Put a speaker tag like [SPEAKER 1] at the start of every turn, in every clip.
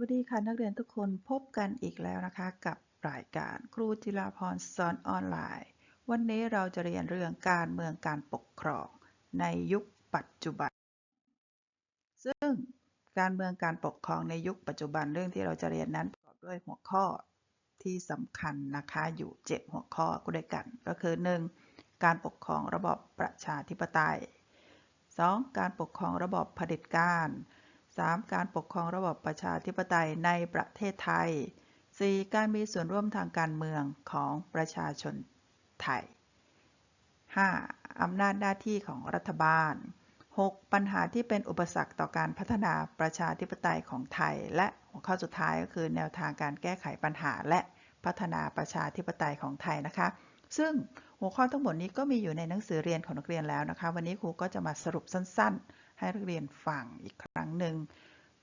[SPEAKER 1] วัสดีค่ะนักเรียนทุกคนพบกันอีกแล้วนะคะ กับรายการครูจิราพรสอนออนไลน์ วันนี้เราจะเรียนเรื่องการเมืองการปกครองในยุคปัจจุบัน ซึ่งการเมืองการปกครองในยุคปัจจุบันเรื่องที่เราจะเรียนนั้นประกอบด้วยหัวข้อที่สำคัญนะคะอยู่ 7 หัวข้อก็ด้วยกัน ก็คือ 1. การปกครองระบอบประชาธิปไตย 2. การปกครองระบอบเผด็จการ 3. การปกครองระบอบประชาธิปไตยในประเทศไทย 4. การมีส่วนร่วมทางการเมืองของประชาชนไทย 5. อำนาจหน้าที่ของรัฐบาล 6. ปัญหาที่เป็นอุปสรรคต่อการพัฒนาประชาธิปไตยของไทย และหัวข้อสุดท้ายก็คือแนวทางการแก้ไขปัญหาและพัฒนาประชาธิปไตยของไทยนะคะ ซึ่งหัวข้อทั้งหมดนี้ก็มีอยู่ในหนังสือเรียนของนักเรียนแล้วนะคะ วันนี้ครูก็จะมาสรุปสั้น ๆ ให้นักเรียนฟังอีกครั้งหนึ่ง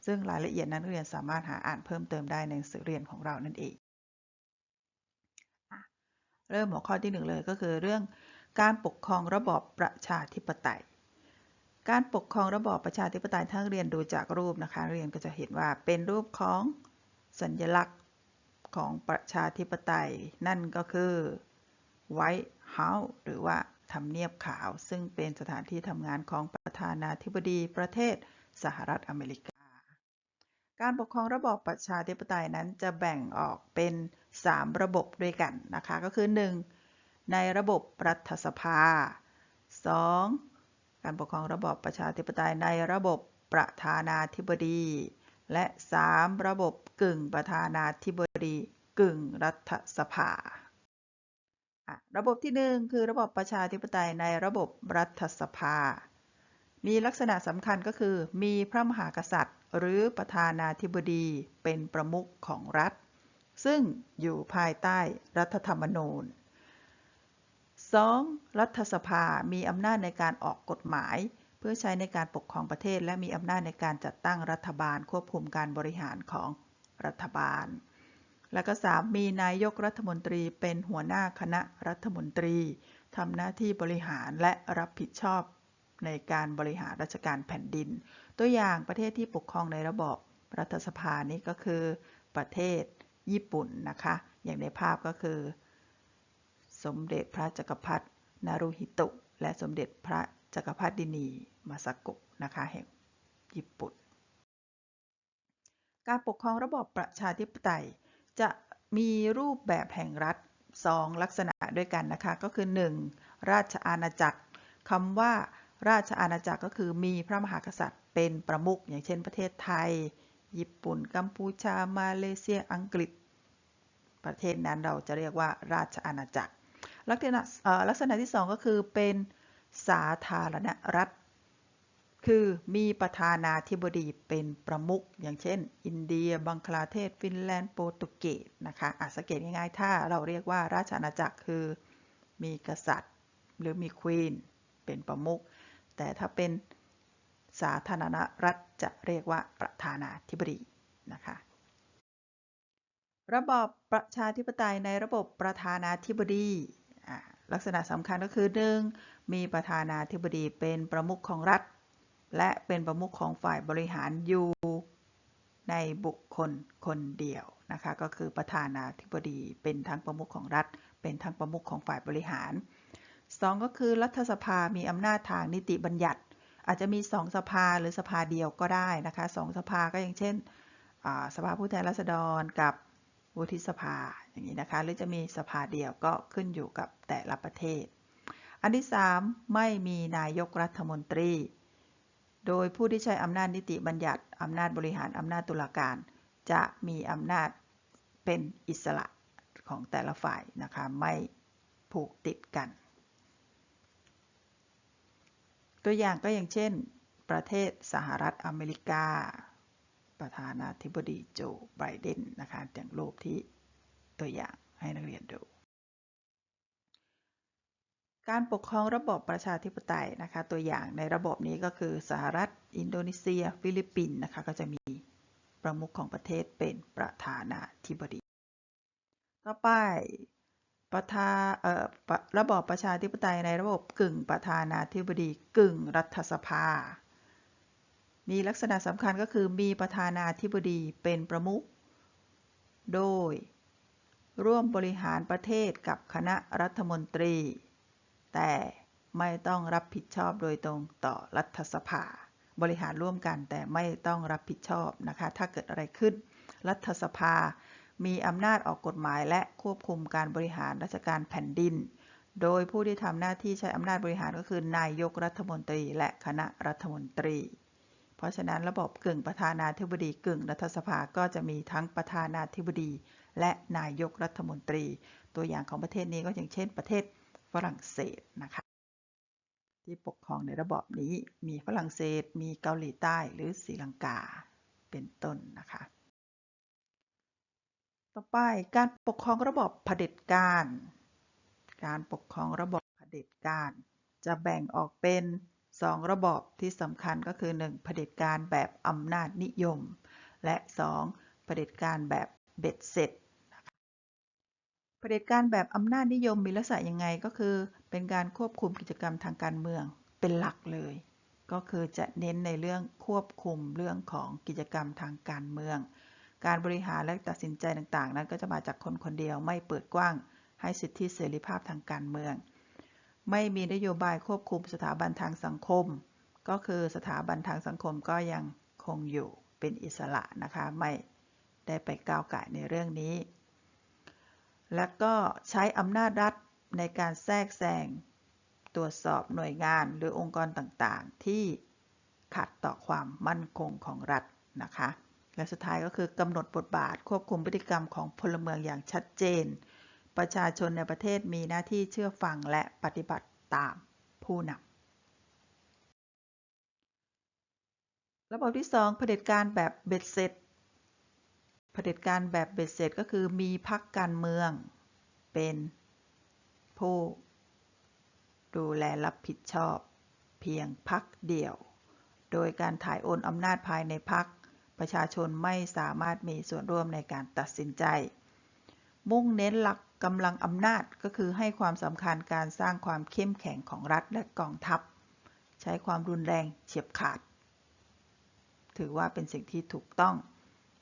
[SPEAKER 1] ซึ่งรายละเอียดนั้นนักเรียนสามารถหาอ่านเพิ่มเติมได้ในหนังสือเรียนของเรานั่นเอง เริ่มหัวข้อที่หนึ่งเลยก็คือเรื่องการปกครองระบอบประชาธิปไตย การปกครองระบอบประชาธิปไตยถ้าเรียนดูจากรูปนะคะ เรียนก็จะเห็นว่าเป็นรูปของสัญลักษณ์ของประชาธิปไตย นั่นก็คือ White House หรือว่า ทำเนียบขาว ซึ่งเป็นสถานที่ทำงานของประธานาธิบดีประเทศสหรัฐอเมริกา การปกครองระบอบประชาธิปไตยนั้นจะแบ่งออกเป็น 3 ระบบด้วยกันนะคะ ก็คือ 1. ในระบบรัฐสภา 2. การปกครองระบอบประชาธิปไตยในระบบประธานาธิบดี และ 3. ระบบกึ่งประธานาธิบดีกึ่งรัฐสภา ระบบที่ 1 คือระบบประชาธิปไตยในระบบรัฐสภา มีลักษณะสำคัญก็คือ มีพระมหากษัตริย์ หรือประธานาธิบดีเป็นประมุขของรัฐ ซึ่งอยู่ภายใต้รัฐธรรมนูญ 2. รัฐสภา มีอำนาจในการออกกฎหมาย เพื่อใช้ในการปกครองประเทศ และมีอำนาจในการจัดตั้งรัฐบาลควบคุมการบริหารของรัฐบาล และก็ 3. มีนายกรัฐมนตรีเป็นหัวหน้าคณะรัฐมนตรีทำหน้าที่บริหารและรับผิดชอบในการบริหารราชการแผ่นดิน ตัวอย่างประเทศที่ปกครองในระบอบรัฐสภานี้ก็คือประเทศญี่ปุ่นนะคะ อย่างในภาพก็คือ สมเด็จพระจักรพรรดินารุฮิโตะและสมเด็จพระจักรพรรดินีมาซากะนะคะแห่งญี่ปุ่น การปกครองระบอบประชาธิปไตย จะมีรูปแบบแห่งรัฐ 2 ลักษณะด้วยกันนะคะ ก็คือ 1. ราชอาณาจักรคำว่าราชอาณาจักรก็คือมีพระมหากษัตริย์เป็นประมุขอย่างเช่นประเทศไทย ญี่ปุ่น กัมพูชา มาเลเซีย อังกฤษ ประเทศนั้นเราจะเรียกว่าราชอาณาจักร ลักษณะลักษณะที่ 2 ก็คือเป็นสาธารณรัฐ คือมีประธานาธิบดีเป็นประมุขอย่างเช่น อินเดีย บังคลาเทศ ฟินแลนด์ โปรตุเกสนะคะอาสังเกตง่ายๆ ถ้าเราเรียกว่าราชอาณาจักรคือมีกษัตริย์ หรือมีควีนเป็นประมุขแต่ถ้าเป็นสาธารณรัฐจะเรียกว่าประธานาธิบดีนะคะระบอบประชาธิปไตยในระบบประธานาธิบดีลักษณะสำคัญก็คือ 1. มีประธานาธิบดีเป็นประมุขของรัฐ และเป็นประมุขของฝ่ายบริหารอยู่ในบุคคลคนเดียวนะคะก็คือประธานาธิบดีเป็นทั้งประมุขของรัฐ เป็นทั้งประมุขของฝ่ายบริหาร 2 ก็คือรัฐสภามีอำนาจทางนิติบัญญัติ อาจจะมี 2 สภาหรือสภาเดียวก็ได้นะคะสสภาก็อย่างเช่นสภาผู้แทนราษฎรกับวุฒิสภาอย่างนี้นะคะหรือจะมีสภาเดียวก็ขึ้นอยู่กับแต่ละประเทศ อันที่ 3 ไม่มีนายกรัฐมนตรี โดยผู้ที่ใช้อำนาจนิติบัญญัติอำนาจบริหารอำนาจตุลาการ จะมีอำนาจเป็นอิสระของแต่ละฝ่ายนะคะไม่ผูกติดกัน ตัวอย่างก็อย่างเช่น ประเทศสหรัฐอเมริกา ประธานาธิบดีโจไบเดนนะคะอย่างรูปที่ตัวอย่างให้นักเรียนดู การปกครองระบอบประชาธิปไตยนะคะ ตัวอย่างในระบบนี้ก็คือสหรัฐ อินโดนีเซีย ฟิลิปปินส์นะคะก็จะมีประมุขของประเทศเป็นประธานาธิบดี ต่อไปประธาระบอบประชาธิปไตยในระบบกึ่งประธานาธิบดีกึ่งรัฐสภา มีลักษณะสำคัญก็คือมีประธานาธิบดีเป็นประมุขโดยร่วมบริหารประเทศกับคณะรัฐมนตรี แต่ไม่ต้องรับผิดชอบโดยตรงต่อรัฐสภา บริหารร่วมกันแต่ไม่ต้องรับผิดชอบนะคะ ถ้าเกิดอะไรขึ้น รัฐสภา มีอำนาจออกกฎหมายและควบคุมการบริหารราชการแผ่นดิน โดยผู้ที่ทำหน้าที่ใช้อำนาจบริหารก็คือนายกรัฐมนตรีและคณะรัฐมนตรี เพราะฉะนั้นระบบกึ่งประธานาธิบดีกึ่งรัฐสภาก็จะมีทั้งประธานาธิบดี และนายกรัฐมนตรี ตัวอย่างของประเทศนี้ก็อย่างเช่นประเทศ ฝรั่งเศสนะคะ ที่ปกครองในระบอบนี้มีฝรั่งเศส มีเกาหลีใต้หรือศรีลังกาเป็นต้นนะคะ ต่อไปการปกครองระบอบเผด็จการ การปกครองระบอบเผด็จการ จะแบ่งออกเป็นสองระบอบที่สำคัญก็คือ 1. เผด็จการแบบอำนาจนิยม และ 2. เผด็จการแบบเบ็ดเสร็จ เผด็จการแบบอำนาจนิยมมีลักษณะยังไงก็คือ เป็นการควบคุมกิจกรรมทางการเมืองเป็นหลักเลย ก็คือจะเน้นในเรื่องควบคุมเรื่องของกิจกรรมทางการเมือง การบริหารและตัดสินใจต่างๆ นั้นก็จะมาจากคนคนเดียวไม่เปิดกว้างให้สิทธิเสรีภาพทางการเมือง ไม่มีนโยบายควบคุมสถาบันทางสังคม ก็คือสถาบันทางสังคมก็ยังคงอยู่เป็นอิสระนะคะไม่ได้ไปก้าวไก่ในเรื่องนี้ และก็ใช้อำนาจรัฐในการแทรกแซงตรวจสอบหน่วยงานหรือองค์กรต่างๆ ที่ขัดต่อความมั่นคงของรัฐนะคะ และสุดท้ายก็คือกำหนดบทบาทควบคุมพฤติกรรมของพลเมืองอย่างชัดเจน ประชาชนในประเทศมีหน้าที่เชื่อฟังและปฏิบัติตามผู้นำระบบที่ 2 เผด็จการแบบเบ็ดเสร็จ เผด็จการแบบเบ็ดเสร็จก็คือมีพรรคการเมือง เป็นผู้ดูแลรับผิดชอบ เพียงพรรคเดียว โดยการถ่ายโอนอำนาจภายในพรรคประชาชนไม่สามารถมีส่วนร่วมในการตัดสินใจ มุ่งเน้นหลักกำลังอำนาจก็คือให้ความสำคัญการสร้างความเข้มแข็งของรัฐและกองทัพ ใช้ความรุนแรงเฉียบขาด ถือว่าเป็นสิ่งที่ถูกต้อง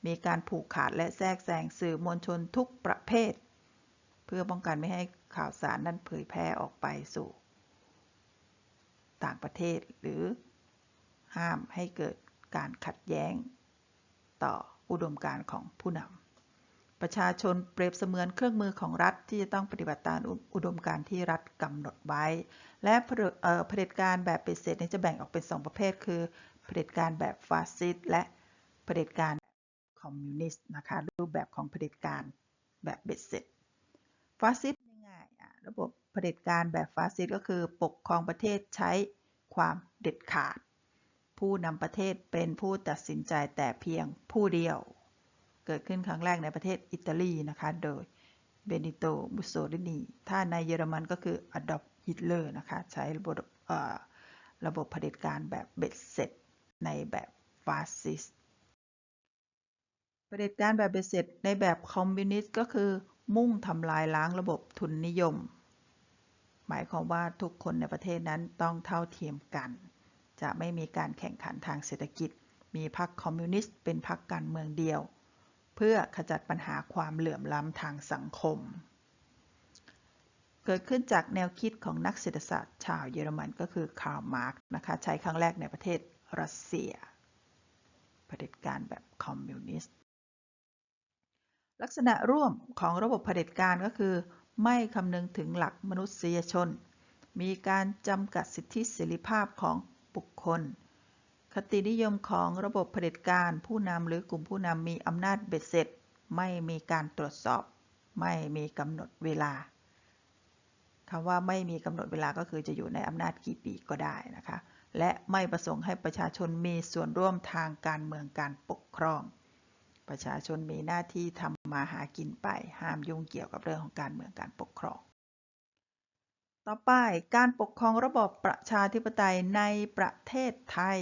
[SPEAKER 1] มีการผูกขาดและแทรกแซงสื่อมวลชนทุกประเภท เพื่อป้องกันไม่ให้ข่าวสารนั้นเผยแพร่ออกไปสู่ ต่างประเทศหรือห้ามให้เกิดการขัดแย้ง ต่ออุดมการณ์ของผู้นำประชาชนเปรียบเสมือนเครื่องมือของรัฐที่จะต้องปฏิบัติตามอุดมการณ์ที่รัฐกำหนดไว้ และเผด็จการแบบเป็นเศษนี้จะแบ่งออกเป็น 2 ประเภท คือเผด็จการแบบฟาสซิสต์และเผด็จการ คอมมิวนิสต์นะคะ รูปแบบของเผด็จการแบบเบ็ดเสร็จฟาสซิสต์ง่ายๆระบบเผด็จการแบบฟาสซิสต์ก็คือปกครองประเทศใช้ความเด็ดขาด ผู้นำประเทศเป็นผู้ตัดสินใจแต่เพียงผู้เดียว เกิดขึ้นครั้งแรกในประเทศอิตาลีนะคะ โดยเบนิโตมุสโซลินี ถ้าในเยอรมันก็คืออดอล์ฟฮิตเลอร์นะคะ ใช้ระบบระบบเผด็จการแบบเบ็ดเสร็จในแบบฟาสซิสต์ เผด็จการแบบเบ็ดเสร็จในแบบคอมมิวนิสต์ก็คือ มุ่งทำลายล้างระบบทุนนิยม หมายความว่าทุกคนในประเทศนั้นต้องเท่าเทียมกัน จะไม่มีการแข่งขันทางเศรษฐกิจ มีพรรคคอมมิวนิสต์เป็นพรรคการเมืองเดียว เพื่อขจัดปัญหาความเหลื่อมล้ำทางสังคม เกิดขึ้นจากแนวคิดของนักเศรษฐศาสตร์ชาวเยอรมันก็คือคาร์ลมาร์กนะคะใช้ครั้งแรกในประเทศรัสเซียเผด็จการแบบคอมมิวนิสต์ ลักษณะร่วมของระบบเผด็จการก็คือ ไม่คำนึงถึงหลักมนุษยชน มีการจำกัดสิทธิเสรีภาพของบุคคล คตินิยมของระบบเผด็จการผู้นำหรือกลุ่มผู้นำมีอำนาจเบ็ดเสร็จ ไม่มีการตรวจสอบ ไม่มีกำหนดเวลาคำว่าไม่มีกำหนดเวลาก็คือจะอยู่ในอำนาจกี่ปีก็ได้นะคะ และไม่ประสงค์ให้ประชาชนมีส่วนร่วมทางการเมืองการปกครอง ประชาชนมีหน้าที่ทำมาหากินไป ห้ามยุ่งเกี่ยวกับเรื่องของการเมืองการปกครอง ต่อไปการปกครองระบอบประชาธิปไตยในประเทศไทย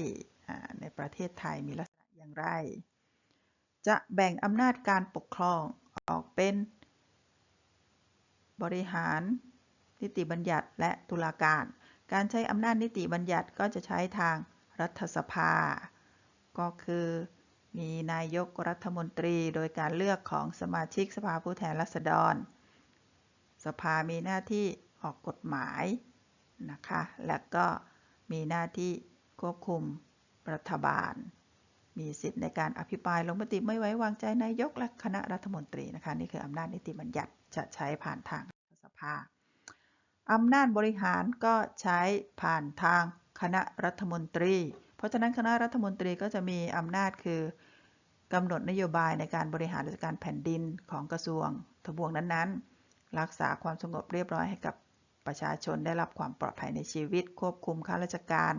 [SPEAKER 1] ในประเทศไทยมีลักษณะอย่างไร จะแบ่งอำนาจการปกครองออกเป็น บริหารนิติบัญญัติและตุลาการ การใช้อำนาจนิติบัญญัติก็จะใช้ทางรัฐสภา ก็คือ มีนายกรัฐมนตรีโดยการเลือกของสมาชิกสภาผู้แทนราษฎร สภามีหน้าที่ออกกฎหมายนะคะ และก็มีหน้าที่ควบคุมรัฐบาล มีสิทธิ์ในการอภิปรายลงมติไม่ไว้วางใจนายกและคณะรัฐมนตรีนะคะ นี่คืออำนาจนิติบัญญัติจะใช้ผ่านทางสภา อำนาจบริหารก็ใช้ผ่านทางคณะรัฐมนตรี เพราะฉะนั้นคณะรัฐมนตรีก็จะมีอำนาจคือกำหนดนโยบายในการบริหารราชการแผ่นดินของกระทรวง ทบวงนั้นๆ รักษาความสงบเรียบร้อยให้กับประชาชนได้รับความปลอดภัยในชีวิต ควบคุมข้าราชการ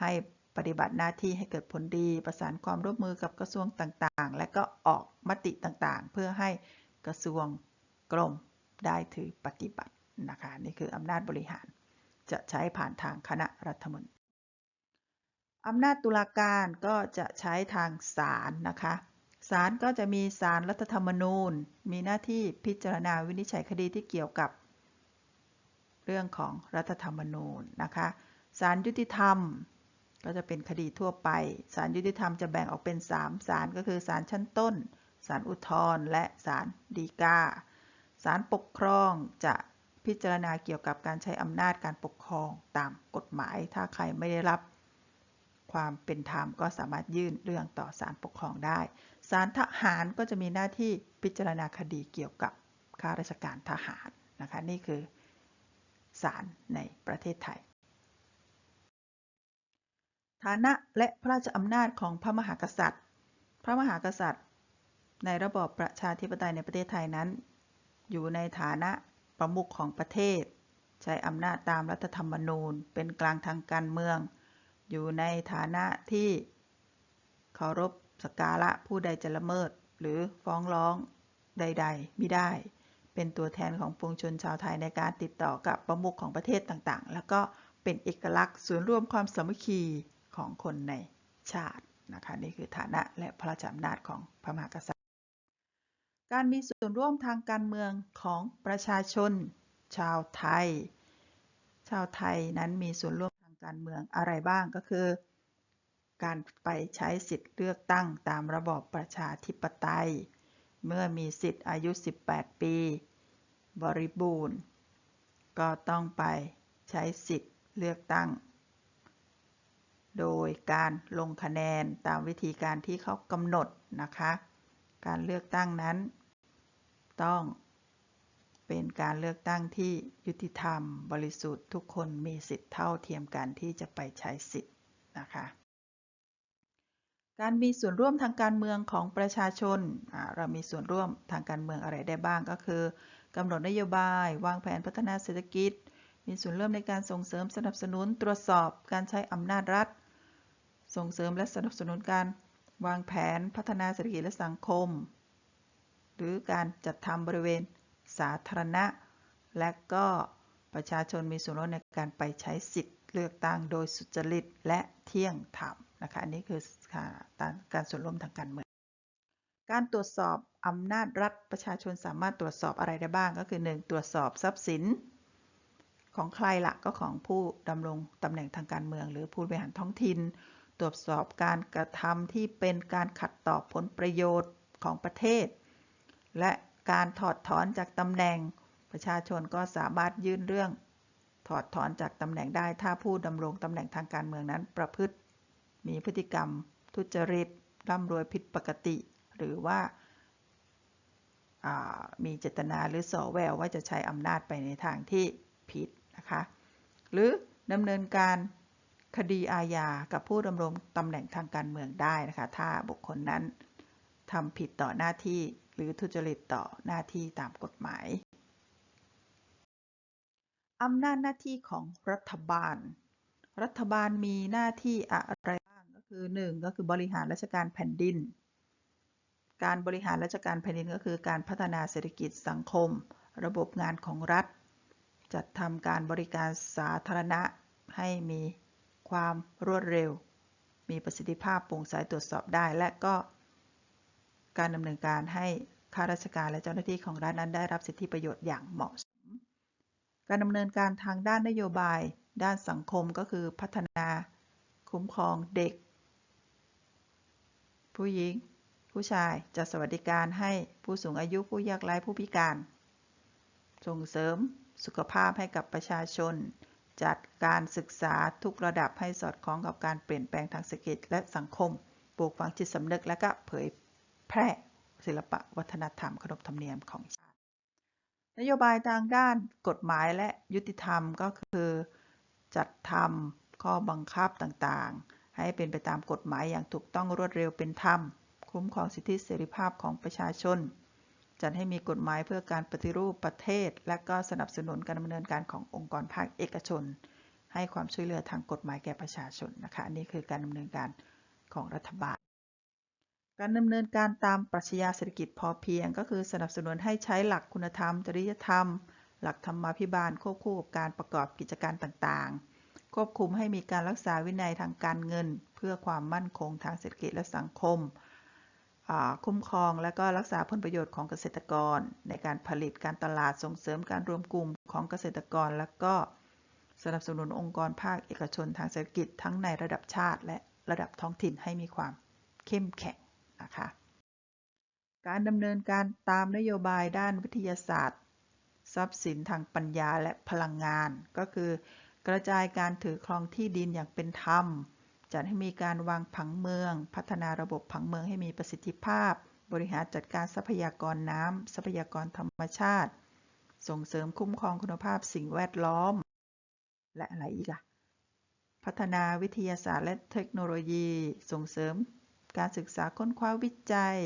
[SPEAKER 1] ให้ปฏิบัติหน้าที่ให้เกิดผลดี ประสานความร่วมมือกับกระทรวงต่างๆ และก็ออกมติต่างๆ เพื่อให้กระทรวงกรมได้ถือปฏิบัตินะคะนี่คืออำนาจบริหาร จะใช้ผ่านทางคณะรัฐมนตรี อำนาจตุลาการก็จะใช้ทางศาลนะคะศาลก็จะมีศาลรัฐธรรมนูญ มีหน้าที่พิจารณาวินิจฉัยคดีที่เกี่ยวกับ เรื่องของรัฐธรรมนูญนะคะศาลยุติธรรม ก็จะเป็นคดีทั่วไปศาลยุติธรรมจะแบ่งออกเป็น3ศาลก็คือศาลชั้นต้นศาลอุทธรณ์และศาลฎีกาศาลปกครองจะพิจารณาเกี่ยวกับการใช้อำนาจการปกครองตามกฎหมาย ถ้าใครไม่ได้รับ ความเป็นธรรมก็สามารถยื่นเรื่องต่อศาลปกครองได้ ศาลทหารก็จะมีหน้าที่พิจารณาคดีเกี่ยวกับข้าราชการทหารนะคะ นี่คือศาลในประเทศไทย ฐานะและพระราชอำนาจของพระมหากษัตริย์ พระมหากษัตริย์ ในระบอบประชาธิปไตยในประเทศไทยนั้น อยู่ในฐานะประมุขของประเทศ ใช้อำนาจตามรัฐธรรมนูญ เป็นกลางทางการเมือง อยู่ในฐานะที่เคารพสกการะผู้ใดจะละเมิด หรือฟ้องร้องใดๆไม่ได้ เป็นตัวแทนของปวงชนชาวไทยในการติดต่อกับประมุขของประเทศต่างๆ แล้วก็เป็นเอกลักษณ์ศูนย์รวมความสามัคคีของคนในชาตินะคะนี่คือฐานะและพระราชอำนาจของพระมหากษัตริย์ การมีส่วนร่วมทางการเมืองของประชาชน ชาวไทย ชาวไทยนั้นมีส่วนร่วม การเมืองอะไรบ้างก็คือ การไปใช้สิทธิ์เลือกตั้งตามระบอบประชาธิปไตย เมื่อมีสิทธิ์อายุ 18 ปี บริบูรณ์ ก็ต้องไปใช้สิทธิ์เลือกตั้ง โดยการลงคะแนนตามวิธีการที่เขากำหนดนะคะ การเลือกตั้งนั้น ต้อง เป็นการเลือกตั้งที่ยุติธรรม บริสุทธิ์ทุกคนมีสิทธิ์เท่าเทียมกันที่จะไปใช้สิทธิ์นะคะ การมีส่วนร่วมทางการเมืองของประชาชน เรามีส่วนร่วมทางการเมืองอะไรได้บ้างก็คือกำหนดนโยบาย วางแผนพัฒนาเศรษฐกิจ มีส่วนร่วมในการส่งเสริมสนับสนุนตรวจสอบการใช้อำนาจรัฐ ส่งเสริมและสนับสนุนการวางแผนพัฒนาเศรษฐกิจและสังคม หรือการจัดทำบริเวณ สาธารณะ และก็ประชาชนมีส่วนร่วมในการไปใช้สิทธิ์เลือกตั้งโดยสุจริตและเที่ยงธรรมนะคะอันนี้คือการส่วนร่วมทางการเมืองการตรวจสอบอำนาจรัฐประชาชนสามารถตรวจสอบอะไรได้บ้างก็คือ 1. ตรวจสอบทรัพย์สิน ของใครละก็ของผู้ดำรงตำแหน่งทางการเมือง หรือผู้บริหารท้องถิ่น ตรวจสอบการกระทำที่เป็นการขัดต่อผลประโยชน์ของประเทศ และ การถอดถอนจากตำแหน่ง ประชาชนก็สามารถยื่นเรื่อง ถอดถอนจากตำแหน่งได้ถ้าผู้ดำรงตำแหน่งทางการเมืองนั้นประพฤติ มีพฤติกรรม ทุจริตร่ำรวยผิดปกติ หรือว่ามีเจตนาหรือส่อแววว่าจะใช้อำนาจไปในทางที่ผิดนะคะหรือดำเนินการคดีอาญากับผู้ดำรงตำแหน่งทางการเมืองได้นะคะ ถ้าบุคคลนั้นทำผิดต่อหน้าที่ หรือทุจริตต่อหน้าที่ตามกฎหมาย อำนาจหน้าที่ของรัฐบาล รัฐบาลมีหน้าที่อะไรบ้างก็คือ 1 ก็คือบริหารราชการแผ่นดิน การบริหารราชการแผ่นดินก็คือการพัฒนาเศรษฐกิจสังคม ระบบงานของรัฐ จัดทำการบริการสาธารณะให้มีความรวดเร็ว มีประสิทธิภาพโปร่งใสตรวจสอบได้ และก็ การดำเนินการให้ข้าราชการและเจ้าหน้าที่ของรัฐนั้นได้รับสิทธิประโยชน์อย่างเหมาะสม การดำเนินการทางด้านนโยบาย ด้านสังคมก็คือพัฒนา คุ้มครองเด็ก ผู้หญิง ผู้ชายจัดสวัสดิการให้ผู้สูงอายุผู้ยากไร้ผู้พิการ ส่งเสริมสุขภาพให้กับประชาชน จัดการศึกษาทุกระดับให้สอดคล้องกับการเปลี่ยนแปลงทางเศรษฐกิจและสังคมปลูกฝังจิตสำนึกและก็เผย แพร่ศิลปะวัฒนธรรมขนบธรรมเนียมของชาติ นโยบายทางด้านกฎหมายและยุติธรรมก็คือจัดทำข้อบังคับต่างๆ ให้เป็นไปตามกฎหมายอย่างถูกต้องรวดเร็วเป็นธรรม คุ้มครองสิทธิเสรีภาพของประชาชน จัดให้มีกฎหมายเพื่อการปฏิรูปประเทศ และก็สนับสนุนการดำเนินการขององค์กรภาคเอกชน ให้ความช่วยเหลือทางกฎหมายแก่ประชาชนนะคะ อันนี้คือการดำเนินการของรัฐบาล การดำเนินการตามปรัชญาเศรษฐกิจพอเพียง ก็คือสนับสนุนให้ใช้หลักคุณธรรม จริยธรรม หลักธรรมาภิบาลควบคู่กับการประกอบกิจการต่างๆ ควบคุมให้มีการรักษาวินัยทางการเงิน เพื่อความมั่นคงทางเศรษฐกิจและสังคม คุ้มครองและก็รักษาผลประโยชน์ของเกษตรกร ในการผลิตการตลาดส่งเสริมการรวมกลุ่มของเกษตรกร และก็สนับสนุนองค์กรภาคเอกชนทางเศรษฐกิจทั้งในระดับชาติ และระดับท้องถิ่นให้มีความเข้มแข็ง นะคะการดำเนินการตามนโยบายด้านวิทยาศาสตร์ ทรัพย์สินทางปัญญาและพลังงาน ก็คือกระจายการถือครองที่ดินอย่างเป็นธรรม จัดให้มีการวางผังเมือง พัฒนาระบบผังเมืองให้มีประสิทธิภาพ บริหารจัดการทรัพยากรน้ำทรัพยากรธรรมชาติ ส่งเสริมคุ้มครองคุณภาพสิ่งแวดล้อม และอะไรอีกอะพัฒนาวิทยาศาสตร์และเทคโนโลยี ส่งเสริม การศึกษาค้นคว้าวิจัย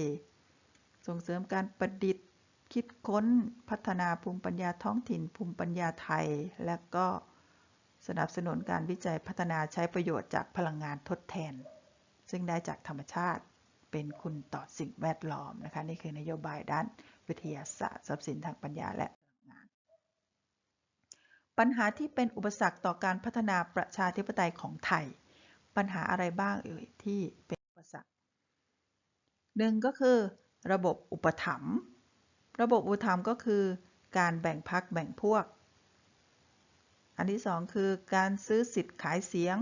[SPEAKER 1] ส่งเสริมการประดิษฐ์ คิดค้นพัฒนาภูมิปัญญาท้องถิ่น ภูมิปัญญาไทย และก็สนับสนุนการวิจัยพัฒนาใช้ประโยชน์จากพลังงานทดแทน ซึ่งได้จากธรรมชาติเป็นคุณต่อสิ่งแวดล้อมนะคะนี่คือนโยบายด้านวิทยาศาสตร์ทรัพย์สินทางปัญญาและพลังงาน ปัญหาที่เป็นอุปสรรคต่อการพัฒนาประชาธิปไตยของไทย ปัญหาอะไรบ้างเอ่ยที่เป็น หนึ่งก็คือ ระบบอุปถัมภ์ระบบอุปถัมภ์ก็คือ การแบ่งพักแบ่งพวก อันที่สองคือการซื้อสิทธิ์ขายเสียง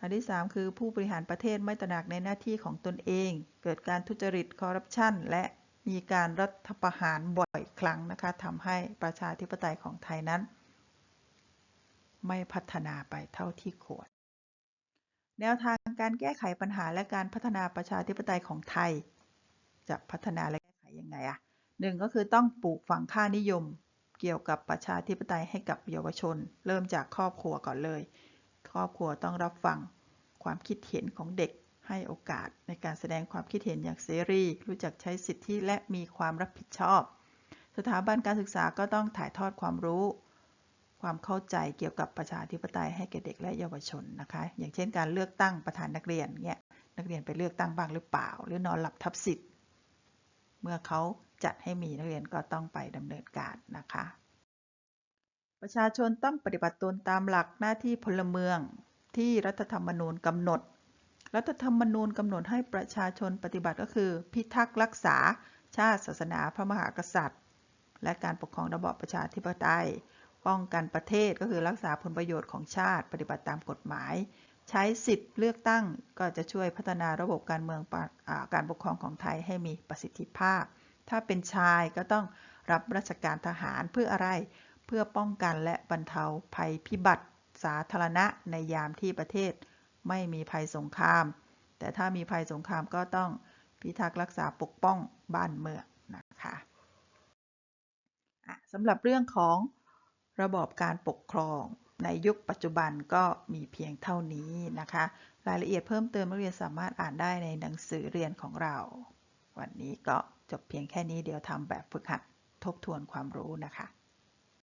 [SPEAKER 1] อันที่สามคือผู้บริหารประเทศไม่ตระหนักในหน้าที่ของตนเอง เกิดการทุจริตคอร์รัปชันและมีการรัฐประหารบ่อยครั้งนะคะทำให้ประชาธิปไตยของไทยนั้น ไม่พัฒนาไปเท่าที่ควร แนวทางการแก้ไขปัญหาและการพัฒนาประชาธิปไตยของไทย จะพัฒนาและแก้ไขยังไงอะหนึ่งก็คือต้องปลูกฝังค่านิยม เกี่ยวกับประชาธิปไตยให้กับเยาวชน เริ่มจากครอบครัวก่อนเลย ครอบครัวต้องรับฟังความคิดเห็นของเด็กให้โอกาสในการแสดงความคิดเห็นอย่างเสรี รู้จักใช้สิทธิและมีความรับผิดชอบ สถาบันการศึกษาก็ต้องถ่ายทอดความรู้ ความเข้าใจเกี่ยวกับประชาธิปไตยให้แก่เด็กและเยาวชนนะคะ อย่างเช่นการเลือกตั้งประธานนักเรียนเนี่ยนักเรียนไปเลือกตั้งบ้างหรือเปล่า หรือนอนหลับทับสิทธิ์ เมื่อเขาจัดให้มีนักเรียนก็ต้องไปดำเนินการนะคะ ประชาชนต้องปฏิบัติตนตามหลักหน้าที่พลเมืองที่รัฐธรรมนูญกำหนด รัฐธรรมนูญกำหนดให้ประชาชนปฏิบัติก็คือ พิทักษ์รักษาชาติศาสนาพระมหากษัตริย์ และการปกครองระบอบประชาธิปไตย ป้องกันประเทศก็คือรักษาผลประโยชน์ของชาติ ปฏิบัติตามกฎหมาย ใช้สิทธิ์เลือกตั้งก็จะช่วยพัฒนาระบบการเมืองการปกครองของไทยให้มีประสิทธิภาพ ถ้าเป็นชายก็ต้องรับราชการทหารเพื่ออะไร เพื่อป้องกันและบรรเทาภัยพิบัติสาธารณะในยามที่ประเทศ ไม่มีภัยสงคราม แต่ถ้ามีภัยสงครามก็ต้องพิทักษ์รักษาปกป้องบ้านเมืองนะคะสำหรับเรื่องของ ระบอบการปกครองในยุคปัจจุบันก็มีเพียงเท่านี้นะคะ รายละเอียดเพิ่มเติมนักเรียนสามารถอ่านได้ในหนังสือเรียนของเรา วันนี้ก็จบเพียงแค่นี้เดี๋ยวทำแบบฝึกหัดทบทวนความรู้นะคะ